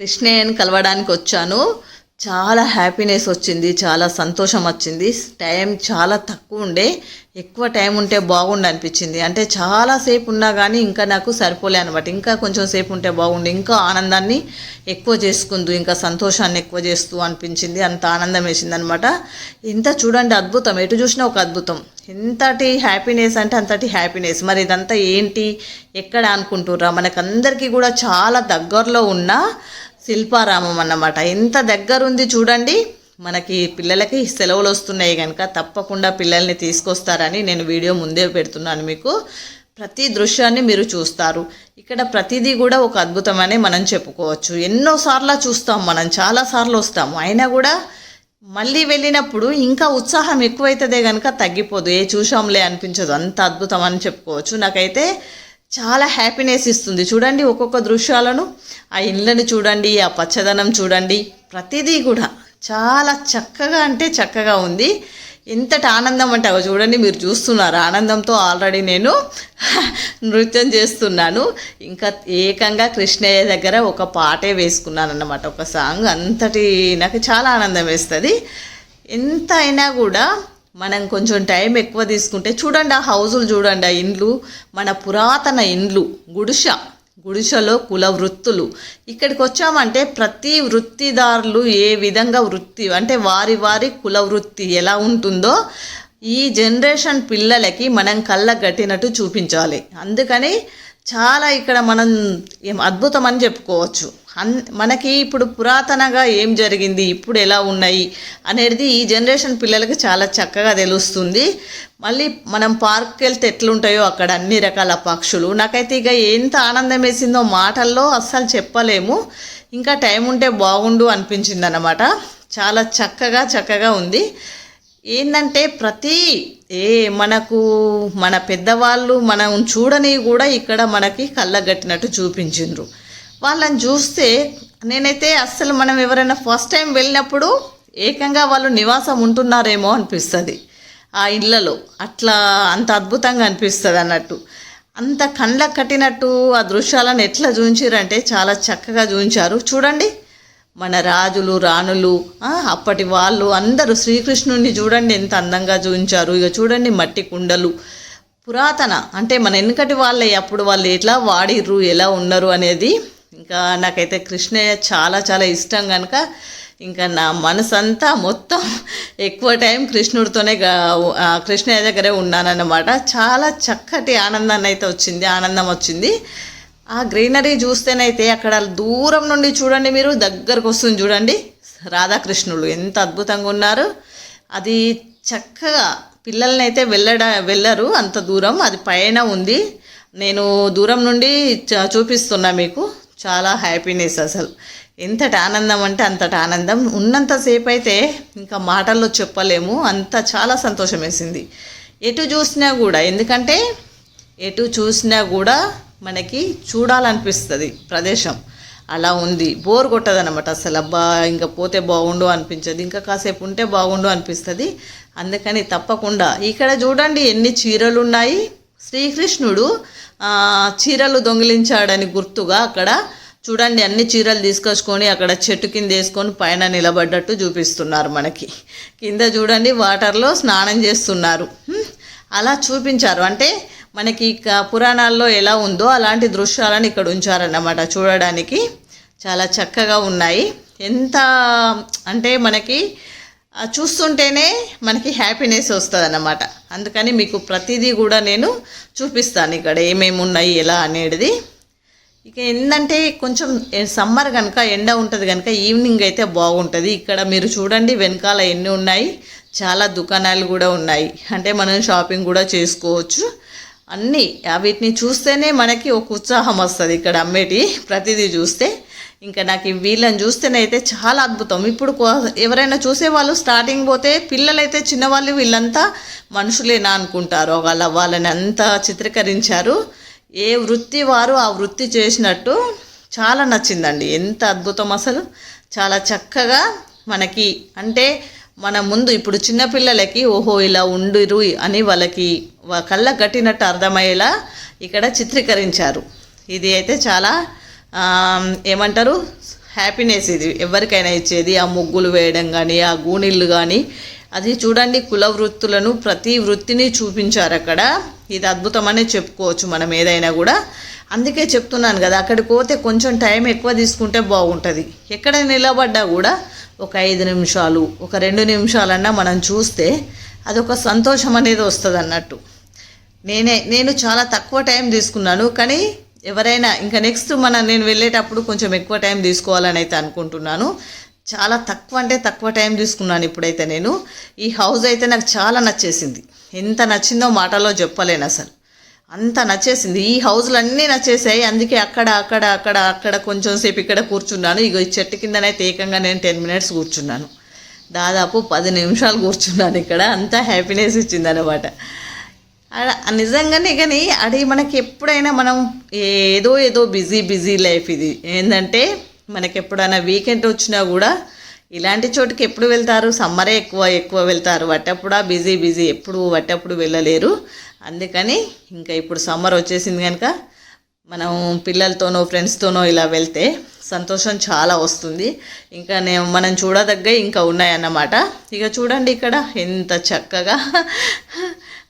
కృష్ణయ్యని కలవడానికి వచ్చాను. చాలా హ్యాపీనెస్ వచ్చింది చాలా సంతోషం వచ్చింది. టైం చాలా తక్కువ ఉండే ఎక్కువ టైం ఉంటే బాగుండు అనిపించింది. అంటే చాలాసేపు ఉన్నా కానీ ఇంకా నాకు సరిపోలే అనమాట ఇంకా కొంచెం సేపు ఉంటే బాగుండు ఇంకా ఆనందాన్ని ఎక్కువ చేసుకుందు ఇంకా సంతోషాన్ని ఎక్కువ చేస్తూ అనిపించింది. అంత ఆనందం వేసింది అనమాట ఇంత చూడండి అద్భుతం. ఎటు చూసినా ఒక అద్భుతం. ఎంతటి హ్యాపీనెస్ అంటే అంతటి హ్యాపీనెస్. మరి ఇదంతా ఏంటి? ఎక్కడ అనుకుంటుర్రా? మనకందరికీ కూడా చాలా దగ్గరలో ఉన్న శిల్పారామం అన్నమాట. ఎంత దగ్గరుంది చూడండి. మనకి పిల్లలకి సెలవులు వస్తున్నాయి కనుక తప్పకుండా పిల్లల్ని తీసుకొస్తారని నేను వీడియో ముందే పెడుతున్నాను మీకు. ప్రతి దృశ్యాన్ని మీరు చూస్తారు. ఇక్కడ ప్రతిదీ కూడా ఒక అద్భుతమనే మనం చెప్పుకోవచ్చు. ఎన్నోసార్లు చూస్తాం మనం చాలాసార్లు వస్తాము. అయినా కూడా మళ్ళీ వెళ్ళినప్పుడు ఇంకా ఉత్సాహం ఎక్కువైతుందే కనుక తగ్గిపోదు. ఏ చూసాంలే అనిపించదు. అంత అద్భుతం అని చెప్పుకోవచ్చు. నాకైతే చాలా హ్యాపీనెస్ ఇస్తుంది. చూడండి ఒక్కొక్క దృశ్యాలను ఆ ఇండ్లను చూడండి ఆ పచ్చదనం చూడండి ప్రతిదీ కూడా చాలా చక్కగా అంటే చక్కగా ఉంది. ఎంతటి ఆనందం అంటే అవి చూడండి మీరు చూస్తున్నారు? ఆనందంతో ఆల్రెడీ నేను నృత్యం చేస్తున్నాను. ఇంకా ఏకంగా కృష్ణయ్య దగ్గర ఒక పాటే వేసుకున్నాను అన్నమాట ఒక సాంగ్. అంతటి నాకు చాలా ఆనందం వేస్తుంది. ఎంత అయినా కూడా మనం కొంచెం టైం ఎక్కువ తీసుకుంటే చూడండి ఆ హౌజులు చూడండి ఆ ఇండ్లు మన పురాతన ఇండ్లు గుడిష గుడిషలో కుల వృత్తులు. ఇక్కడికి వచ్చామంటే ప్రతి వృత్తిదారులు ఏ విధంగా వృత్తి అంటే వారి వారి కుల వృత్తి ఎలా ఉంటుందో ఈ జనరేషన్ పిల్లలకి మనం కళ్ళ గట్టినట్టు చూపించాలి. అందుకని చాలా ఇక్కడ మనం ఏం అద్భుతం అని చెప్పుకోవచ్చు. అన్ మనకి ఇప్పుడు పురాతనగా ఏం జరిగింది ఇప్పుడు ఎలా ఉన్నాయి అనేది ఈ జనరేషన్ పిల్లలకి చాలా చక్కగా తెలుస్తుంది. మళ్ళీ మనం పార్క్కి వెళ్తే ఎట్లుంటాయో అక్కడ అన్ని రకాల పక్షులు. నాకైతే ఇక ఎంత ఆనందం వేసిందో మాటల్లో అస్సలు చెప్పలేము. ఇంకా టైం ఉంటే బాగుండు అనిపించింది అన్నమాట చాలా చక్కగా చక్కగా ఉంది. ఏంటంటే ప్రతి ఏ మనకు మన పెద్దవాళ్ళు మనం చూడని కూడా ఇక్కడ మనకి కళ్ళగట్టినట్టు చూపించిండ్రు. వాళ్ళని చూస్తే నేనైతే అస్సలు మనం ఎవరైనా ఫస్ట్ టైం వెళ్ళినప్పుడు ఏకంగా వాళ్ళు నివాసం ఉంటున్నారేమో అనిపిస్తుంది. ఆ ఇళ్ళలో అట్లా అంత అద్భుతంగా అనిపిస్తుంది అన్నట్టు. అంత కండ్లకు కట్టినట్టు ఆ దృశ్యాలను ఎట్లా చూపించారంటే చాలా చక్కగా చూపించారు. చూడండి మన రాజులు రాణులు అప్పటి వాళ్ళు అందరూ శ్రీకృష్ణుడిని చూడండి ఎంత అందంగా చూపించారు. ఇక చూడండి మట్టి కుండలు. పురాతన అంటే మన వెనుకటి వాళ్ళే అప్పుడు వాళ్ళు ఎట్లా వాడిర్రు ఎలా ఉన్నారు అనేది ఇంకా నాకైతే కృష్ణయ్య చాలా చాలా ఇష్టం కనుక ఇంకా నా మనసంతా మొత్తం ఎక్కువ టైం కృష్ణుడితోనే కృష్ణయ్య దగ్గరే ఉన్నానన్నమాట. చాలా చక్కటి ఆనందాన్ని అయితే వచ్చింది ఆనందం వచ్చింది. ఆ గ్రీనరీ చూస్తేనైతే అక్కడ దూరం నుండి చూడండి మీరు దగ్గరకు వస్తుంది చూడండి. రాధాకృష్ణులు ఎంత అద్భుతంగా ఉన్నారు. అది చక్కగా పిల్లల్ని అయితే వెళ్ళడ వెళ్ళరు అంత దూరం అది పైన ఉంది. నేను దూరం నుండి చ- చూపిస్తున్నా మీకు. చాలా హ్యాపీనెస్ అసలు. ఎంతటి ఆనందం అంటే అంతటి ఆనందం. ఉన్నంతసేపు అయితే ఇంకా మాటల్లో చెప్పలేము. అంత చాలా సంతోషం వేసింది ఎటు చూసినా కూడా ఎందుకంటే ఎటు చూసినా కూడా మనకి చూడాలనిపిస్తుంది ప్రదేశం. అలా ఉంది. బోర్ కొట్టదనమాట అసలు. అబ్బా ఇంకా పోతే బాగుండు అనిపించదు. ఇంకా కాసేపు ఉంటే బాగుండు అనిపిస్తుంది. అందుకని తప్పకుండా. ఇక్కడ చూడండి ఎన్ని చీరలు ఉన్నాయి శ్రీకృష్ణుడు చీరలు దొంగిలించాడని గుర్తుగా అక్కడ చూడండి అన్ని చీరలు తీసుకొచ్చుకొని అక్కడ చెట్టు కింద వేసుకొని పైన నిలబడ్డట్టు చూపిస్తున్నారు మనకి. కింద చూడండి వాటర్లో స్నానం చేస్తున్నారు. అలా చూపించారు. అంటే మనకి పురాణాల్లో ఎలా ఉందో అలాంటి దృశ్యాలను ఇక్కడ ఉంచారన్నమాట. చూడడానికి చాలా చక్కగా ఉన్నాయి. ఎంత అంటే మనకి చూస్తుంటేనే మనకి హ్యాపీనెస్ వస్తుంది అన్నమాట అందుకని మీకు ప్రతిదీ కూడా నేను చూపిస్తాను ఇక్కడ ఏమేమి ఉన్నాయి ఎలా అనేది. ఇక ఏంటంటే కొంచెం సమ్మర్ కనుక ఎండ ఉంటుంది కనుక ఈవినింగ్ అయితే బాగుంటుంది. ఇక్కడ మీరు చూడండి వెనకాల ఎన్ని ఉన్నాయి. చాలా దుకాణాలు కూడా ఉన్నాయి. అంటే మనం షాపింగ్ కూడా చేసుకోవచ్చు. అన్నీ వీటిని చూస్తేనే మనకి ఒక ఉత్సాహం వస్తుంది ఇక్కడ అమ్మేటి ప్రతిదీ చూస్తే. ఇంకా నాకు వీళ్ళని చూస్తేనైతే చాలా అద్భుతం. ఇప్పుడు ఎవరైనా చూసేవాళ్ళు స్టార్టింగ్ పోతే పిల్లలైతే చిన్నవాళ్ళు వీళ్ళంతా మనుషులేనా అనుకుంటారు. వాళ్ళ వాళ్ళని అంతా చిత్రీకరించారు. ఏ వృత్తి వారు ఆ వృత్తి చేసినట్టు చాలా నచ్చిందండి. ఎంత అద్భుతం అసలు. చాలా చక్కగా మనకి అంటే మన ముందు ఇప్పుడు చిన్నపిల్లలకి ఓహో ఇలా ఉండురు అని వాళ్ళకి కళ్ళ కట్టినట్టు అర్థమయ్యేలా ఇక్కడ చిత్రీకరించారు. ఇది అయితే చాలా ఏమంటారు? హ్యాపీనెస్ ఇది. ఎవరికైనా ఇచ్చేది ఆ ముగ్గులు వేయడం కానీ ఆ గూనిళ్ళు కానీ అది చూడండి కుల వృత్తులను ప్రతి వృత్తిని చూపించారు అక్కడ. ఇది అద్భుతమనే చెప్పుకోవచ్చు మనం ఏదైనా కూడా. అందుకే చెప్తున్నాను కదా అక్కడికి పోతే కొంచెం టైం ఎక్కువ తీసుకుంటే బాగుంటుంది. ఎక్కడ నిలబడ్డా కూడా ఒక ఐదు నిమిషాలు ఒక రెండు నిమిషాలన్నా మనం చూస్తే అదొక సంతోషం అనేది వస్తుంది అన్నట్టు నేనే నేను చాలా తక్కువ టైం తీసుకున్నాను కానీ ఎవరైనా ఇంకా నెక్స్ట్ మన నేను వెళ్ళేటప్పుడు కొంచెం ఎక్కువ టైం తీసుకోవాలని అయితే అనుకుంటున్నాను. చాలా తక్కువ అంటే తక్కువ టైం తీసుకున్నాను ఇప్పుడైతే నేను. ఈ హౌస్ అయితే నాకు చాలా నచ్చేసింది. ఎంత నచ్చిందో మాటలో చెప్పలేను అసలు. అంత నచ్చేసింది. ఈ హౌస్లు అన్నీ నచ్చేసాయి. అందుకే అక్కడ అక్కడ అక్కడ అక్కడ కొంచెం సేపు ఇక్కడ కూర్చున్నాను. ఇగో ఈ చెట్టు కిందనైతే ఏకంగా నేను టెన్ మినిట్స్ కూర్చున్నాను. దాదాపు పది నిమిషాలు కూర్చున్నాను ఇక్కడ. అంత హ్యాపీనెస్ ఇచ్చింది అనమాట నిజంగానే కానీ అది మనకి ఎప్పుడైనా మనం ఏదో ఏదో బిజీ బిజీ లైఫ్ ఇది. ఏంటంటే మనకి ఎప్పుడైనా వీకెండ్ వచ్చినా కూడా ఇలాంటి చోటుకి ఎప్పుడు వెళ్తారు? సమ్మరే ఎక్కువ ఎక్కువ వెళ్తారు. వట్టప్పుడా బిజీ బిజీ. ఎప్పుడు వట్టప్పుడు వెళ్ళలేరు. అందుకని ఇంకా ఇప్పుడు సమ్మర్ వచ్చేసింది కనుక మనం పిల్లలతోనో ఫ్రెండ్స్తోనో ఇలా వెళ్తే సంతోషం చాలా వస్తుంది. ఇంకా నేను మనం చూడదగ్గ ఇంకా ఉన్నాయన్నమాట. ఇక చూడండి ఇక్కడ ఎంత చక్కగా.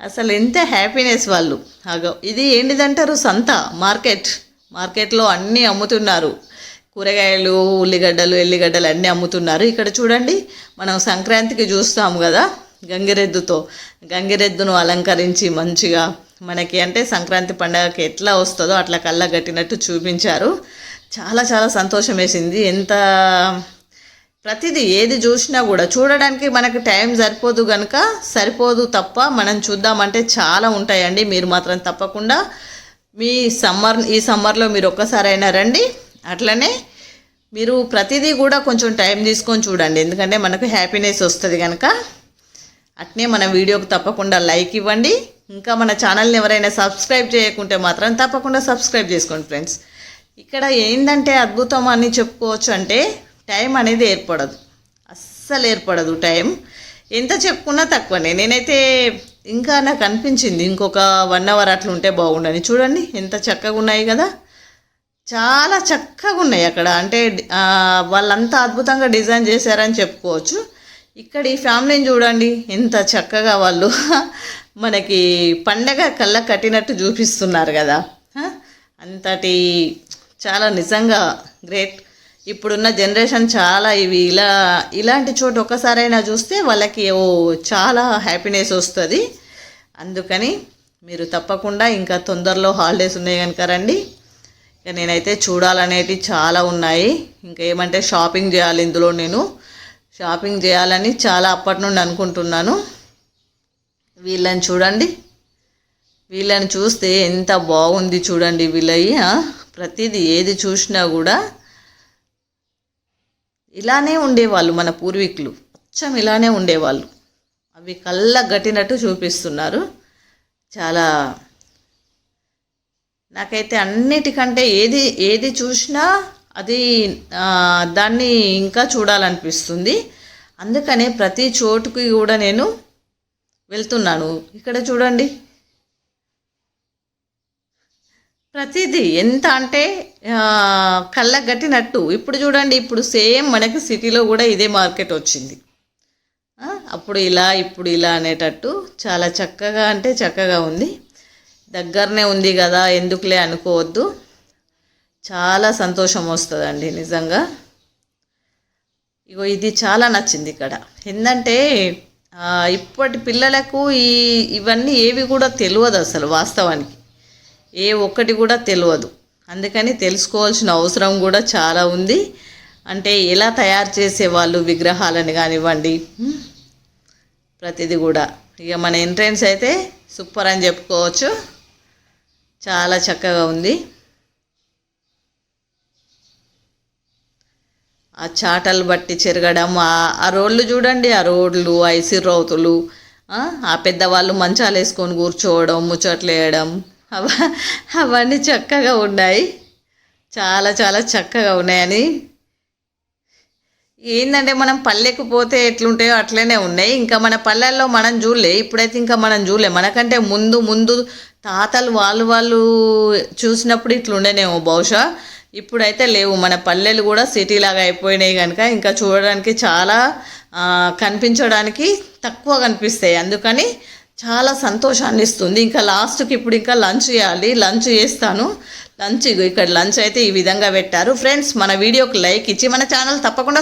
అసలు ఎంత హ్యాపీనెస్ వాళ్ళు. అగో ఇది ఏంటిదంటారు? సంత మార్కెట్. మార్కెట్లో అన్నీ అమ్ముతున్నారు. కూరగాయలు ఉల్లిగడ్డలు ఎల్లిగడ్డలు అన్నీ అమ్ముతున్నారు. ఇక్కడ చూడండి మనం సంక్రాంతికి చూస్తాము కదా గంగిరెద్దుతో. గంగిరెద్దును అలంకరించి మంచిగా మనకి అంటే సంక్రాంతి పండగకి ఎట్లా వస్తుందో అట్లా కళ్ళ కట్టినట్టు చూపించారు. చాలా చాలా సంతోషం వేసింది. ఎంత ప్రతిదీ ఏది చూసినా కూడా చూడడానికి మనకు టైం సరిపోదు కనుక సరిపోదు తప్ప మనం చూద్దామంటే చాలా ఉంటాయండి. మీరు మాత్రం తప్పకుండా మీ సమ్మర్ ఈ సమ్మర్లో మీరు ఒక్కసారైనా రండి. అట్లనే మీరు ప్రతిదీ కూడా కొంచెం టైం తీసుకొని చూడండి. ఎందుకంటే మనకు హ్యాపీనెస్ వస్తుంది కనుక అట్నే మన వీడియోకు తప్పకుండా లైక్ ఇవ్వండి. ఇంకా మన ఛానల్ని ఎవరైనా సబ్స్క్రైబ్ చేయకుంటే మాత్రం తప్పకుండా సబ్స్క్రైబ్ చేసుకోండి ఫ్రెండ్స్. ఇక్కడ ఏంటంటే అద్భుతం అని చెప్పుకోవచ్చు అంటే టైం అనేది ఏర్పడదు. అస్సలు ఏర్పడదు టైం. ఎంత చెప్పుకున్నా తక్కువనే. నేనైతే ఇంకా నాకు అనిపించింది ఇంకొక వన్ అవర్ అట్లా ఉంటే బాగుండని. చూడండి ఎంత చక్కగా ఉన్నాయి కదా. చాలా చక్కగా ఉన్నాయి అక్కడ. అంటే వాళ్ళంతా అద్భుతంగా డిజైన్ చేశారని చెప్పుకోవచ్చు. ఇక్కడ ఈ ఫ్యామిలీని చూడండి. ఎంత చక్కగా వాళ్ళు మనకి పండగ కళ్ళ కట్టినట్టు చూపిస్తున్నారు కదా. అంతటి చాలా నిజంగా గ్రేట్. ఇప్పుడున్న జనరేషన్ చాలా ఇవి ఇలా ఇలాంటి చోటు ఒక్కసారైనా చూస్తే వాళ్ళకి ఓ చాలా హ్యాపీనెస్ వస్తుంది. అందుకని మీరు తప్పకుండా ఇంకా తొందరలో హాలిడేస్ ఉన్నాయి కనుక రండి. నేనైతే చూడాలనేవి చాలా ఉన్నాయి. ఇంకా ఏమంటే షాపింగ్ చేయాలి ఇందులో నేను. షాపింగ్ చేయాలని చాలా అప్పటి నుండి అనుకుంటున్నాను. వీళ్ళని చూడండి. వీళ్ళని చూస్తే ఎంత బాగుంది చూడండి వీళ్ళయ్య ప్రతిదీ ఏది చూసినా కూడా ఇలానే ఉండేవాళ్ళు మన పూర్వీకులు. అచ్చం ఇలానే ఉండేవాళ్ళు. అవి కళ్ళ గట్టినట్టు చూపిస్తున్నారు. చాలా నాకైతే అన్నిటికంటే ఏది ఏది చూసినా అది దాన్ని ఇంకా చూడాలనిపిస్తుంది. అందుకనే ప్రతి చోటుకి కూడా నేను వెళ్తున్నాను. ఇక్కడ చూడండి. ప్రతిదీ ఎంత అంటే కళ్ళ కళ్ళకు గట్టినట్టు ఇప్పుడు చూడండి ఇప్పుడు సేమ్ మనకి సిటీలో కూడా ఇదే మార్కెట్ వచ్చింది. అప్పుడు ఇలా ఇప్పుడు ఇలా అనేటట్టు చాలా చక్కగా అంటే చక్కగా ఉంది. దగ్గరనే ఉంది కదా ఎందుకులే అనుకోవద్దు. చాలా సంతోషం వస్తుందండి నిజంగా. ఇగో ఇది చాలా నచ్చింది ఇక్కడ. ఏంటంటే ఇప్పటి పిల్లలకు ఈ ఇవన్నీ ఏవి కూడా తెలియదు అసలు వాస్తవానికి. ఏ ఒక్కటి కూడా తెలియదు. అందుకని తెలుసుకోవాల్సిన అవసరం కూడా చాలా ఉంది. అంటే ఎలా తయారు చేసేవాళ్ళు విగ్రహాలను కానివ్వండి ప్రతిదీ కూడా. ఇక మన ఎంట్రెన్స్ అయితే సూపర్ అని చెప్పుకోవచ్చు. చాలా చక్కగా ఉంది. ఆ చాటలు బట్టి చెరగడం ఆ- రోడ్లు చూడండి ఆ రోడ్లు ఆ ఇసిరౌతులు ఆ ఆ పెద్దవాళ్ళు మంచాలు వేసుకొని కూర్చోవడం ముచ్చట్లు వేయడం అవ అవన్నీ చక్కగా ఉన్నాయి. చాలా చాలా చక్కగా ఉన్నాయని. ఏంటంటే మనం పల్లెకు పోతే ఎట్లుంటాయో అట్లనే ఉన్నాయి. ఇంకా మన పల్లెల్లో మనం చూడలే. ఇప్పుడైతే ఇంకా మనం చూడలే. మనకంటే ముందు ముందు తాతలు వాళ్ళు వాళ్ళు చూసినప్పుడు ఇట్లుండేనేమో బహుశా. ఇప్పుడైతే లేవు. మన పల్లెలు కూడా సిటీ లాగా అయిపోయినాయి కనుక ఇంకా చూడడానికి చాలా కనిపించడానికి తక్కువ కనిపిస్తాయి. అందుకని చాలా సంతోషాన్ని ఇస్తుంది. ఇంకా లాస్ట్కి ఇప్పుడు ఇంకా లంచ్ చేయాలి. లంచ్ చేస్తాను. లంచ్ ఇక్కడ లంచ్ అయితే ఈ విధంగా పెట్టారు. ఫ్రెండ్స్ మన వీడియోకి లైక్ ఇచ్చి మన ఛానల్ తప్పకుండా